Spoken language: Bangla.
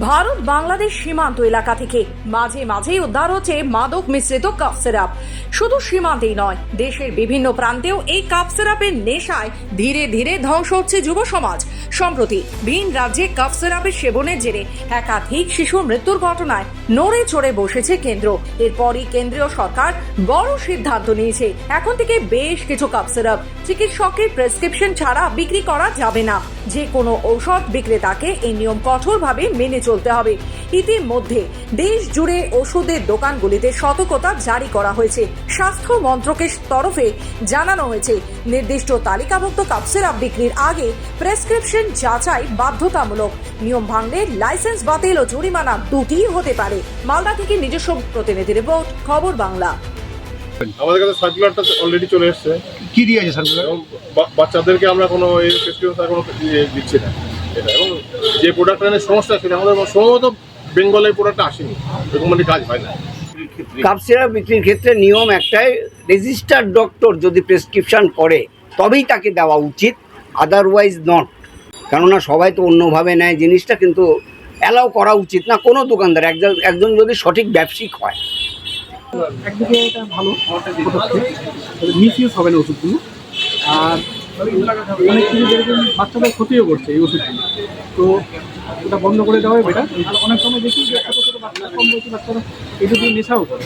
ভারত বাংলাদেশ সীমান্ত এলাকা থেকে। মাঝে মাঝেই উদ্ধার হচ্ছে মাদক মিশ্রিত কাপ সিরাপ। শুধু সীমান্তেই নয়, দেশের বিভিন্ন প্রান্তেও এই কাপ সিরাপের নেশায় ধীরে ধীরে ধ্বংস হচ্ছে যুব সমাজ সম্প্রতি ভিন রাজ্যে কাপ সিরাপের সেবনের জেরে একাধিক শিশুর মৃত্যুর ঘটনায় নড়ে চড়ে বসেছে কেন্দ্র। এরপরই কেন্দ্রীয় সরকার বড় সিদ্ধান্ত নিয়েছে। এখন থেকে বেশ কিছু কাপ সিরাপ চিকিৎসকের প্রেসক্রিপশন ছাড়া বিক্রি করা যাবে না। যে কোনো ঔষধ বিক্রেতাকে এই নিয়ম কঠোরভাবে মেনে চলতে হবে। ইতিমধ্যে দেশ জুড়ে ওষুধের দোকানগুলিতে সতর্কতা জারি করা হয়েছে। স্বাস্থ্য মন্ত্রকের তরফে জানানো হয়েছে, নির্দিষ্ট তালিকাভুক্ত কাপ সিরাপ বিক্রির আগে প্রেসক্রিপশন যাচাই বাধ্যতামূলক। নিয়ম ভাঙলে লাইসেন্স বাতিল ও জরিমানা দুটিই হতে পারে। মালদা থেকে নিজস্ব প্রতিনিধি রিপোর্ট খবর বাংলা। আমাদের কাছে সার্কুলারটা অলরেডি চলে এসেছে। কি দিয়েছে বা- বাচ্চাদেরকে আমরা কোনো এই প্রেসক্রিপশন কোনো ইয়ে দিচ্ছি না। এটা এবং যে প্রোডাক্ট এনে সমস্যা ছিল আমাদের সম্ভবত বেঙ্গলের প্রোডাক্টটা আসেনি। এরকম মানে কাজ হয় না। কাপ সিরাপ বিক্রির ক্ষেত্রে নিয়ম একটাই রেজিস্টার্ড ডক্টর যদি প্রেসক্রিপশন করে তবেই তাকে দেওয়া উচিত আদারওয়াইজ নট কেননা সবাই তো অন্যভাবে নেয় জিনিসটা, কিন্তু অ্যালাউ করা উচিত না। কোনো দোকানদার, একজন একজন যদি সঠিক ব্যবসায়িক হয়। না ওষুধগুলো। আর বাচ্চাদের ক্ষতিও করছে এই ওষুধগুলো। তো ওটা বন্ধ করে দেওয়াই বেটার অনেক সময় দেখি ছোটো বাচ্চা, কম বয়সী বাচ্চারা নেশাও করে।